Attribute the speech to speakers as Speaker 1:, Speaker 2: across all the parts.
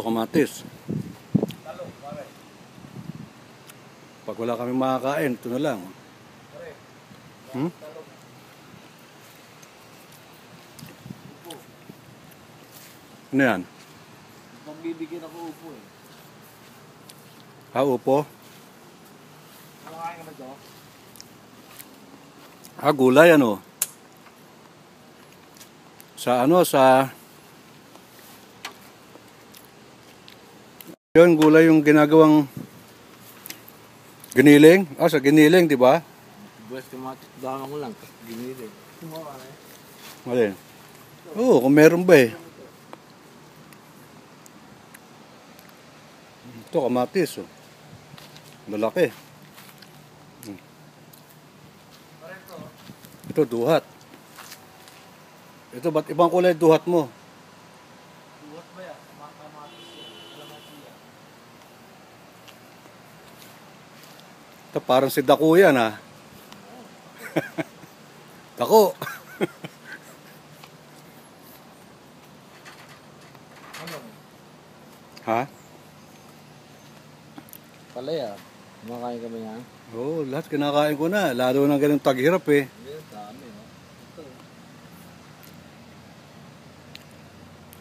Speaker 1: Kamatis. Pag wala kami makakain, ito na lang. Hmm? Ano yan?
Speaker 2: Magbibigyan ako upo eh.
Speaker 1: Ha, upo?
Speaker 2: Kumakain ka ba ito?
Speaker 1: Ha, gulay ano? Sa ano, sa... Yun, gulay yung ginagawang giniling. Ah, sa giniling, di ba?
Speaker 2: Buwes kamatis, dama ko lang. Ginili. Kumakain eh.
Speaker 1: Alin? Oo, kung meron ba eh. Ito, kamatis. Oh. Malaki.
Speaker 2: Ito,
Speaker 1: duhat. Ito, ba't ibang kulay duhat mo?
Speaker 2: Buhat ba yan? Kamatis yan. Kamatis yan.
Speaker 1: Ito, parang si Daku yan, ha? Daku!
Speaker 2: Ano?
Speaker 1: ha?
Speaker 2: Palaya. Kumakain kami yan.
Speaker 1: Oo, lahat kinakain ko na. Lalo na ganun taghirap eh.
Speaker 2: Ito.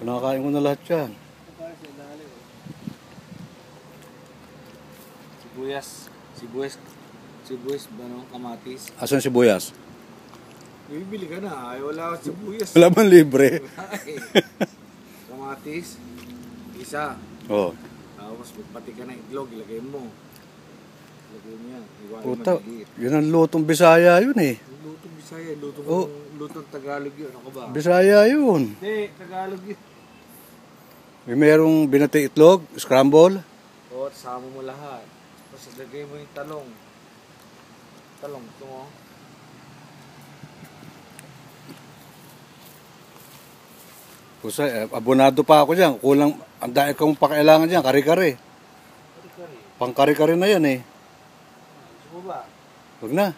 Speaker 1: Kinakain ko na lahat yan.
Speaker 2: Eh. Sibuyas. Sibuyas. Sibuyas ba no? Kamatis.
Speaker 1: Asan si Buyas?
Speaker 2: Bibili ka na. Ay, wala akong sibuyas.
Speaker 1: Wala man libre.
Speaker 2: Ay. Kamatis. Isa.
Speaker 1: Oo.
Speaker 2: Tapos pati ka ng itlog, ilagay mo. Ilagay mo yan.
Speaker 1: Puta, yun ang lutong Bisaya yun eh.
Speaker 2: Lutong Bisaya, lutong,
Speaker 1: Oh.
Speaker 2: lutong Tagalog yun. Ako ba?
Speaker 1: Bisaya yun.
Speaker 2: Hindi, Tagalog yun.
Speaker 1: May merong binati itlog, scramble.
Speaker 2: Oo, at sama mo lahat. Tapos ilagay mo yung talong. Talong, ito mo.
Speaker 1: Pusa, eh, abonado pa ako dyan. Kulang, ang dahil kong pakailangan dyan, kare-kare.
Speaker 2: Kari-kari.
Speaker 1: Pang kare-kare na yan eh.
Speaker 2: Gusto mo ba?
Speaker 1: Huwag na.